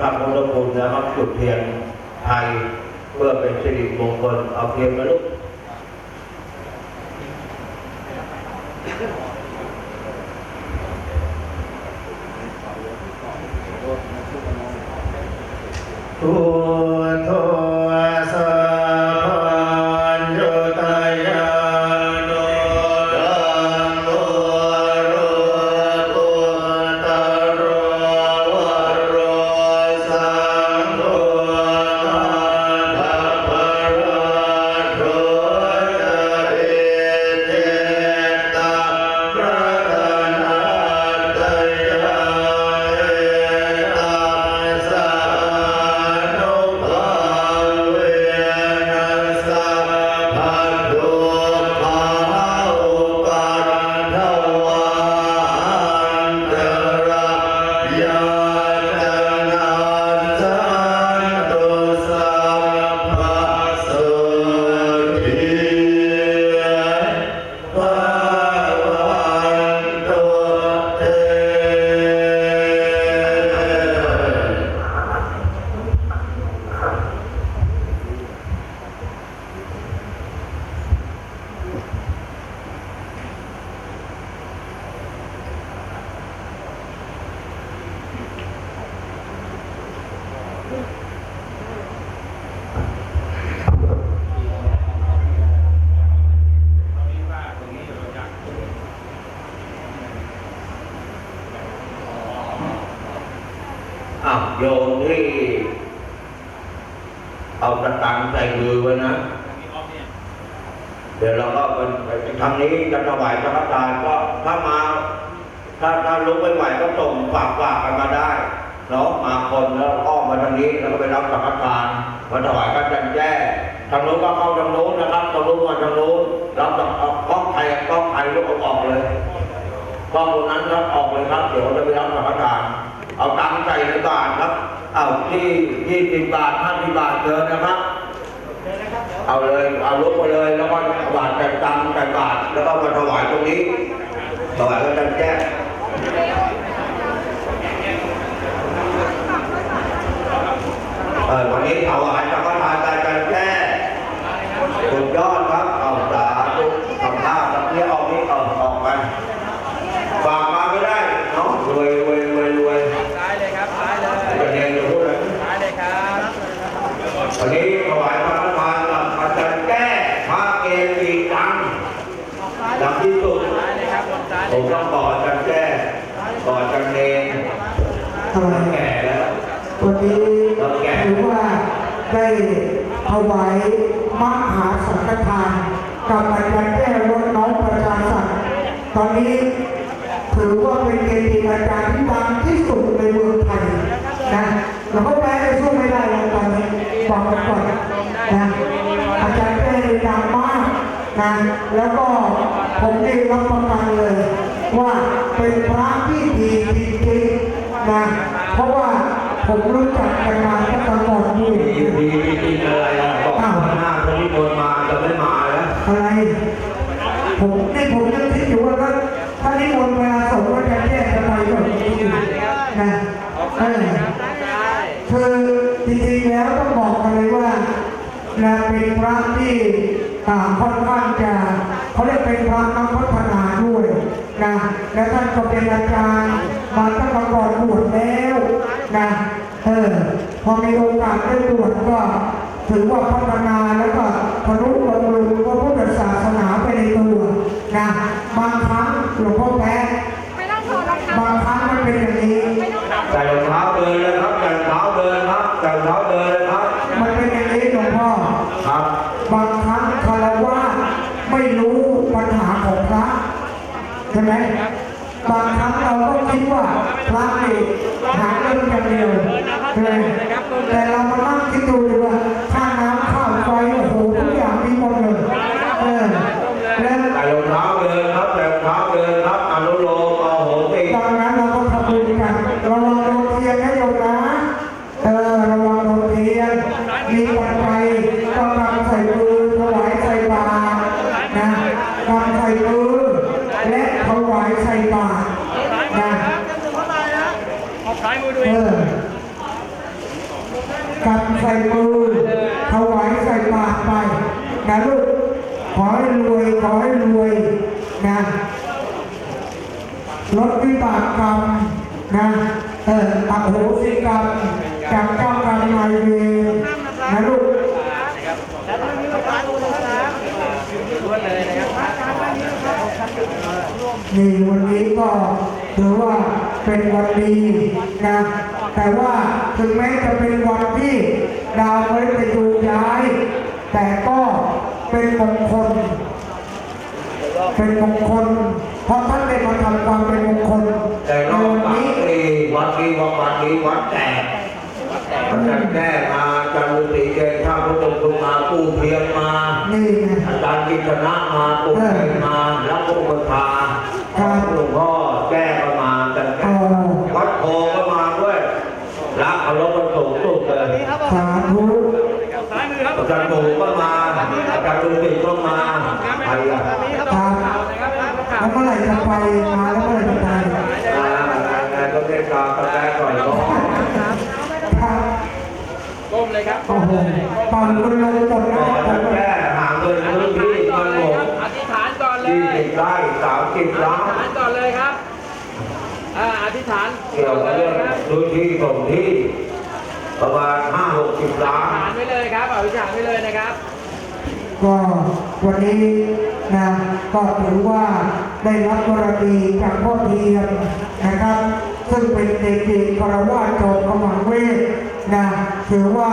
พระพุทธคุณนะครับจุดเทียนไทยเพื่อเป็นสิริมงคลเอาเทียนมาลุกทุทุ อ้าวโยมที่เอาตะตังใส่มือไว้นะ เดี๋ยวเราก็เป็นไปทางนี้จะถวายพระทานก็ถ้ามา ถ้าถ้าลุกไม่ไหวก็ส่งฝากฝากกันมาได้เนาะมาคนแล้ว อ้อมาทางนี้แล้วก็ไปรับสังฆทานมาถวายกันจันแจ้ทางโน้นก็เข้าทางโน้นนะครับทางโน้นมาทางโน้นรับจากกล้องไทยกล้องไทยลุกออกเลยกล้องตรงนั้นรับออกเลยครับเดี๋ยวจะไปรับสังฆทาน เอาตังค์ใส่ในบาทครับเอาที่ยี่สิบบาทห้าสิบบาทเดินนะครับ เอาเลยเอาลุกมาเลยแล้วก็บาทแต่ตังแต่บาทแล้วก็มาถวายตรงนี้ถวายกันจันแจ้เออวันนี้ถวายสังฆทานกันจันแจ้สุดยอดครับเอาสาธุทำท่าทำนี้ออกนี้ออกออกไปฝากมาไม่ได้เนาะรวยรวยรวยรวยซ้ายเลยครับซ้ายเลยจะเรียนอยู่พูดเลยซ้ายเลยครับวันนี้ถวายพระทานกับอาจารย์แก้พระเกจิดังดังที่สุดซ้ายเลยครับบนซ้ายผมต้องกอาจารย์แก้บอกอาจารย์เนรทำไมแก่แล้ววันนี้ถือว่ ได้ถวายมหาสังฆทาน กับอาจารย์แก้วรถน้องประชาสัตว์ตอนนี้ถือว่าเป็นเกจิอาจารย์ที่ดังที่สุดในเมืองไทยนะเราก็แพ้จะสู้ไม่ได้แล้วตอนนี้บอกกันก่อนนะอาจารย์แก้วดังมากนะแล้วก็ผมเองรับประกันเลย ว่าเป็นพระที่ดีจริงๆนะเพราะว่าผมรู้จักกันมา นะเออคือจริงๆแล้วต้องบอกกันเลยว่านะเป็นพระที่อ่าค่อนข้างจะเขาเรียกเป็นพระนักพัฒนาด้วยนะและท่านก็เป็นอาจารย์มาตั้งแต่ก่อนบวชแล้วนะเออพอมีโอกาสได้บวชก็ถือว่าพัฒนาแล้วก็พนุบำรุงพระพุทธศาสนาไปในตัวนะบางครั้งหลวงพ่อแพ้บางครั้งมันเป็นอย่างนี้ ใส่รองเท้าเดินเลยครับใส่รองเท้าเดินครับใส่รองเท้าเดินเลยครับ มันเป็นอย่างนี้หลวงพ่อ ครับ บางครั้งคารวะไม่รู้ปัญหาของพระใช่ไหมบางครั้งเราก็คิดว่าพระนี่หาเรื่องอย่างเดี ยวใช่ไหมแต่เรามานั่งคิดดูดีว่าค่าน้ำค่าไฟโอ้โหทุกอย่างมีหมดเลยเออแล้ว ใส่รองเท้าเดินครับใส่รองเท้าเดินครับอนุโลมเอาโหติ ดังนั้นเราก็ทำบุญกันระวังโดนเทียนนะโยมนะเออระวังโดนเทียนมีปัจจัยก็นำใส่มือถวายใส่บาตรนะนำใส่มือและถวายใส่บาตรนะ ออกซ้ายมือดู เอ เอง อ กำใส่มือถวายใส่บาตรไปนะลูกขอให้รวยขอให้รวยนะลดวิบากกรรมนะเอออโหสิกรรมจากเจ้ากรรมนายเวรนะลูกแล้ววันี่วันนี้ก็ถือว่าเป็นวันดีนะ แต่ว่าถึงแม้จะเป็นวันที่ดาวมฤตยูย้าย แต่ก็เป็นมงคล เป็นมงคล เพราะท่านได้มาทำความเป็นมงคลแต่รอบในวันปากนี้ดีวัดดีวัดวัดดีวัดแตกวัดแก้มาจันทร์ตีเกณฑ์ข้าพุทธคุณมากู้เพียงมานี่ไงอาจารย์กิจนะมากู้เพียงมาแล้วก็มาพาครับหลวงพ่อแก้ก็มากัน อ๋อ วัดโพก็มาด้วยรัก เคารพกันสูงสุดเลยสาธุอาจารย์ปู่ก็มาอาจารย์ลุงติก็มาใครอะครับแล้วเมื่อไหร่จะไปมาแล้วเมื่อไหร่จะไปอ่างานก็เรียกกาตะแกรงก่อนก็ครับก้มเลยครับโอ้โหปั่นคุณลุงหมดแล้วจะแก้หาเงินพื้นที่เงินหลวงอธิษฐานก่อนเลยี่สิบไร่สามสิบล้านอธิษฐานก่อนเลยครับ อ่าอธิษฐานเกี่ยวกับเลเรื่อยงครับพื้นที่ส่งที่ประมาณห้าหกสิบล้าอธิษฐานนไว้เลยครับอธิษฐานไว้เลยนะครับก็วันนี้นะก็ถือว่าได้รับบารมีจากพ่อเทียมนะครับ ซึ่งเป็นเด็กดีคารวะโจมขมังเวทนะถือว่า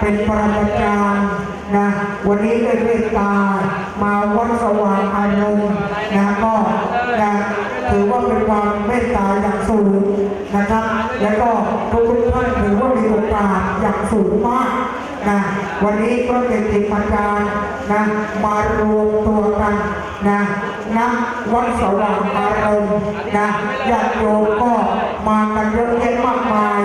เป็นปรมาจารย์นะวันนี้ได้เมตตามาวัดสว่างอารมณ์นะก็นะ ถือว่าเป็นความเมตตาอย่างสูงนะครับ แล้วก็ทุกๆท่านถือว่ามีโอกาสอย่างสูงมากนะวันนี้ก็เป็นจิตอาจารย์นะมารวมตัวกันนะณวัดสว่างอารมณ์นะญาติโยมก็มากันเยอะแยะมากมาย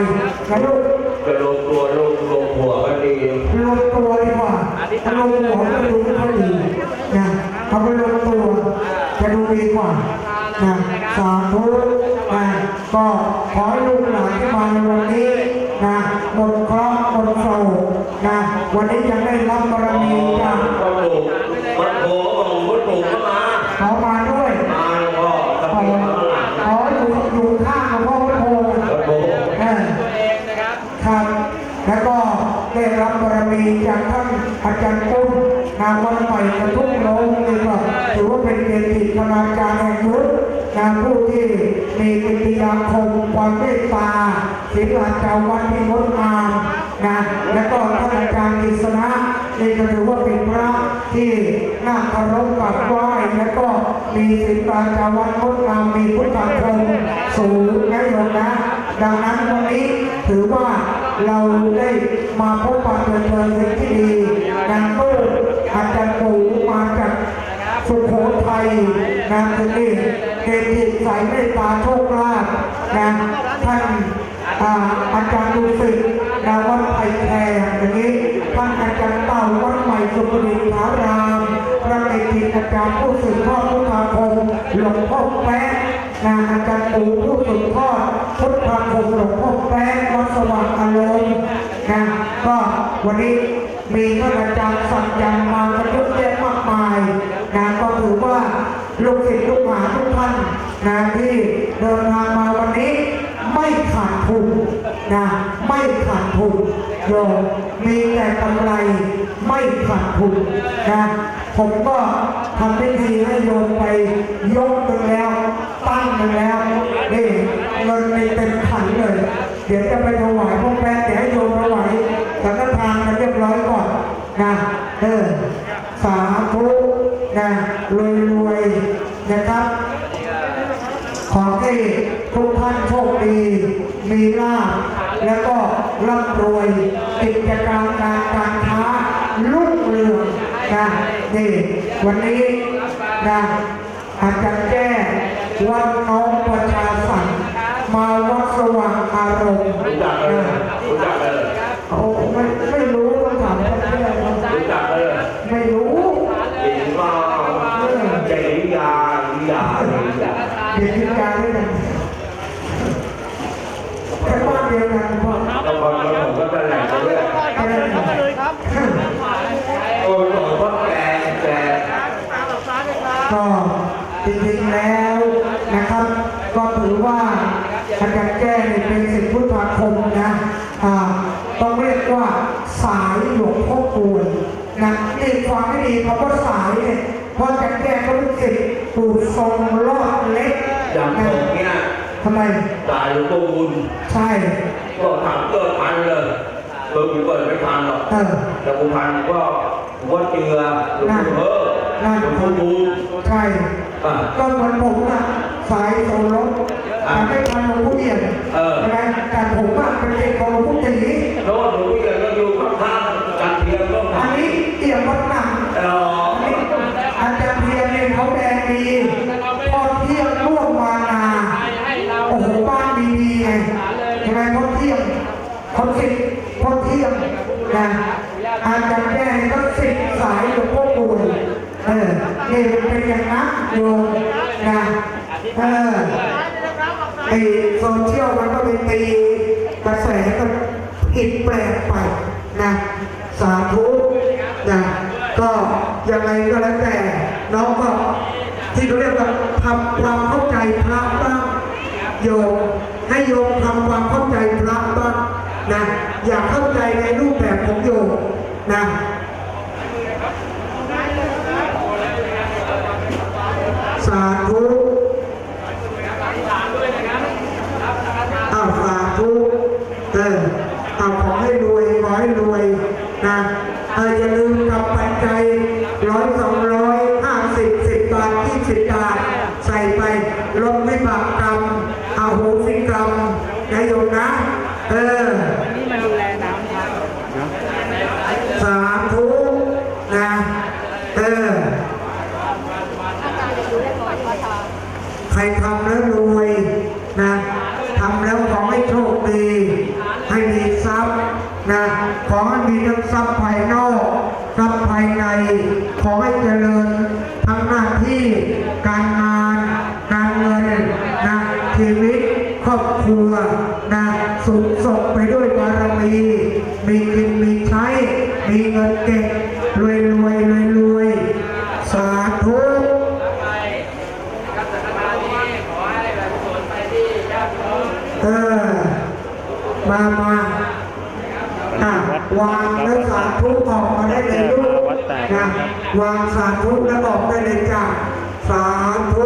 นะลูกจะลงตัวลงลงหัวก็ดีรวมตัวดีกว่าลงหัวก็ดูไม่ค่อยดีนะเขาไปรวมตัวจะดูดีกว่า นะสาธุนะก็ขอให้ลูกหลานที่มาในวันนี้นะหมดเคราะห์หมดโศกนะวันนี้ยังได้รับบารมีจากก็ปลูกวัดโพก็หลวงพ่อปลูกก็มาขามาด้วยมาหลวงพ่อตะขอกี้ข้างหลังขออยู่อยู่ข้างหลวงพ่อพุทโธวัดโพเออตัวเองนะครับครับแล้วก็ได้รับบารมีจากท่านอาจารย์ปุ้มนามวันใหม่กระทุ่งโลงนี่ก็ถือว่าเป็นเกียรติคณาจารย์แห่งยุท ธนะผู้ที่มีกิตยาคมความเมตตาศิลาจาวัดที่งดงามนะแล้วก็ท่านอาจารย์กฤษณะนี่ก็ถือว่าเป็นพระที่น่าเคารพกราบไหว้แล้วก็มีศิลาจาวัดงดงามมีพุทธคมสูงนะโยมนะดังนั้นวันนี้ถือว่าเราได้มาพบปะเจอเจอสิ่งที่ดีนะตู้อาจารย์ปู่มาจากสุโขทัยนะที่นี่ เกจิสายเมตตาโชคลาภนะท่านอาจารย์ดุสิตนะวัดไผ่แพรอย่างนี้ท่านอาจารย์เต่าวัดใหม่สุขดิษารามพระเกจิอาจารย์ผู้สืบทอดพุทธาคมหลวงพ่อแป๊ะนะอาจารย์ปู่ผู้สืบทอดพุทธาคมหลวงพ่อแป๊ะวัดสว่างอารมณ์นะก็วันนี้มีท่านอาจารย์สักยันมากันเยอะแยะมากมายนะก็ถือว่า ลูกศิษย์ลูกหาทุกท่านนะที่เดินทางมาวันนี้ ไม่ขาดทุนนะไม่ขาดทุนโยมมีแต่กำไรไม่ขาดทุนนะผมก็ทำพิธีให้โยมไปยกหนึ่งแล้วตั้งหนึ่งแล้วนี่เงินในเต็มขันเลย เดี๋ยวจะไปถวายพวกแป๊ะเดี๋ยวให้โยมถวายสังฆทานกันเรียบร้อยก่อนนะเออสาธุ นะรวยรวยๆนะครับ ขอให้ทุกท่านโชคดี มีลาภแล้วก็ร่ำรวยกิจการการการค้าลุ่งเรืองนะนี่วันนี้นะอาจารย์แจ้วัดน้องประชาสันต์มาวัดสว่างอารมณ์ รู้จักเลย นะ รู้จักเลย โอ้ไม่ไม่รู้ต้องถามท่านแจ้ครับ รู้จักเลย ไม่รู้ จริงว่าใจวิยาวิยาวิยา เด็กพิการด้วยกันแค่บ้านเดียวกันพ่อ แล้วคนผมก็เป็นแหล่งไปเรื่อย สายหล วงพ่อกลวยนะนี่ฟังให้ดีคำว่าสายเนี่ยเพราะจะแก้ก็รู้สึกปู่ทรงรอดเล็กอย่างผนะมเนี่ยทำไมตายหลวงปู่บุญใช่ก็ถามเกิดทันเลยเกิดผมเกิดไม่ทันหรอกเออ แต่ผมทันก็ผมว่าเจือหลวงปู่เออหลวงปู่บุญใช่ อะ ก็เหมือนผมอะสายโซลบแต่ไม่ทันหลวงพ่อเอี่ยมเออ ใช่ไหมแต่ผมอะเป็นเด็กของหลวงพ่อตีแล้วหลวงปู่เอี่ยมก็อยู่ข้าง ๆกันเทียมก็อันทำนี้เอี่ยมวัดหนังเอออาจารย์เพียรเนี่ยเขาแดงดีพอเที่ยงร่วมมานาโอ้โหบ้านดีๆไงใช่ไหมพอเที่ยงเขาสิบพอเที่ยงนะอาจารย์แก้ก็สิบสายหลวงพ่อปู่เออนี่มันเป็นอย่างนั้นโยมนะเออไอโซเชียลมันก็ไปตีกระแสก็ผิดแปลกไปนะ สาธุนะก็ยังไงก็แล้วแต่ น้องก็ที่เขาเรียกว่าทำความเข้าใจพระบ้างโยมให้โยมทำความเข้าใจพระบ้างนะอย่าเข้าใจในรูปแบบของโยมนะสาธุอ้าวสาธุเออเอาขอให้รวยขอให้รวยนะเอออย่าลืมกับปัจจัยร้อยสองร้อยห้าสิบสิบบาทยี่สิบบาท ใส่ไปลดวิบากกรรมอาโหสิกรรมนะโยมนะ เออ นี่มาดูแลน้ำครับ สาธุนะ เออ ใครทำแล้วรวยนะทำแล้วขอให้โชคดี ให้มีทรัพย์นะ ขอให้มีทั้งทรัพย์ภายนอกทรัพย์ภายใน ขอให้เจริญทั้งหน้าที่ การงาน การเงินนะชีวิต ครอบครัวนะสุขส ดไปด้วยบารมี มีกินมีใช้ มีเงินเก็บรวยรวยรวยรวยสาธุเออมามาอะวางแล้วสาธุออกมาได้เลยลูกนะวางสาธุแล้วออกได้เลยจ้ะสาธุ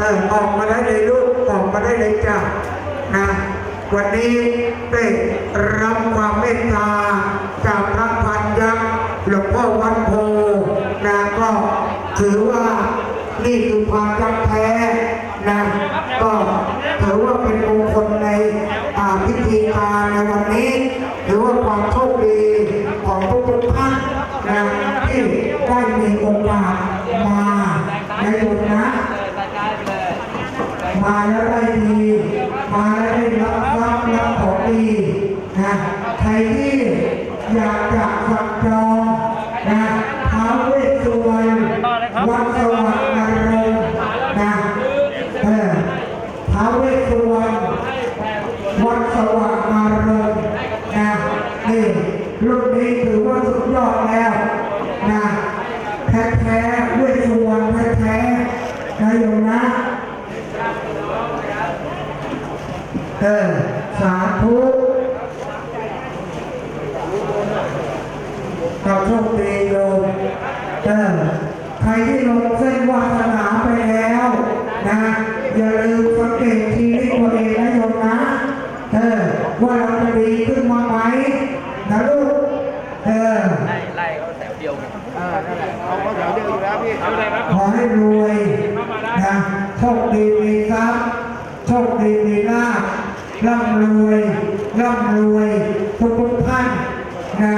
เออออกมาได้เลยลูกออกมาได้เลยจ้ะนะวันนี้ได้รับความเมตตาจากพระพันยักษ์หลวงพ่อวันโพนะก็ถือว่านี่คือความรักแท้นะก็ถือว่าเป็นมงคล มาแล้วได้ดี มาแล้วได้รับรับรับของดีนะใครที่อยากจะสั่งจองนะท้าวเวสสุวรรณวัดสว่างนรงค์นะเออท้าวเวสสุวรรณวัดสว่างนรงค์นะนี่รุ่นนี้ถือว่าสุดยอดแล้วนะแท้แท้ๆเวสสุวรรณแท้แท้ๆนะโยมนะ เออสาธุเราโชคดีโยมเออใครที่ลงเส้นวาสนาไปแล้วนะ อย่าลืมสังเกตชีวิตตัวเองนะโยมนะ เออ ว่าเราจะดีขึ้นมาไหมนะลูก เออ ไล่ไล่เขาแถวเดียวเออนั่นแหละเขาเขาแถวเดียวอยู่แล้วพี่เอาเลยครับ ขอให้รวยนะโชคดีมีทรัพย์โชคดีมีลาภร่ำรวยร่ำรวยทุกทุกท่านนะ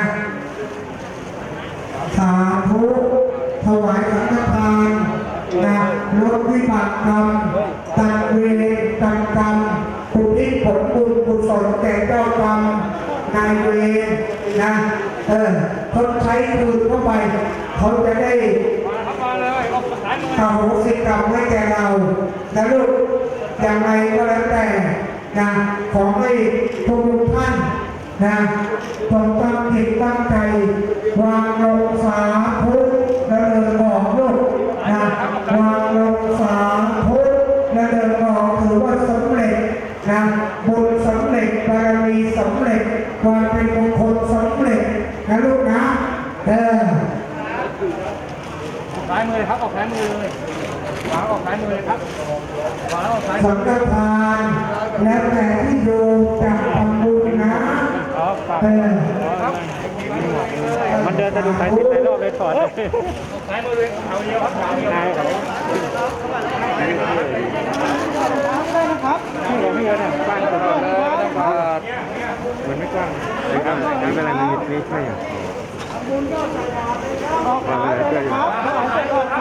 สาธุถวายสังฆทานนะลดวิบากกรรมตัดเวรตัดกรรมอุทิศผลบุญกุศลแก่เจ้ากรรมนายเวรนะเออเขาใช้คืนเข้าไปเขาจะได้ อโหสิกรรมให้แก่เรานะลูกอย่างไรก็แล้วแต่นะขอให้ทุกท่านนะจงตั้งจิตตั้งใจวางลงสาธุแล้วเดินออกลูกนะวางลงสาธุ ซ้ายมือเลยวางออกซ้ายมือเลยครับวางออกซ้ายมืสัองฆทานแล้วแต่ที่โยมจะทำบุญนะอ๋อฝากเออมันเดินสะดุดสายสินหลายรอบเลยถอดเลยซ้ายมือเลยเอาเดียวครับเอาเดียวครับที่เราไม่เยอะเนี่ยบ้านตลอดเลยต้องกอดเหมือนไม่กว้างไม่กว้างไม่เป็นไรมันมีไม่ใช่อะว่าอะไรเพื่อนอยู่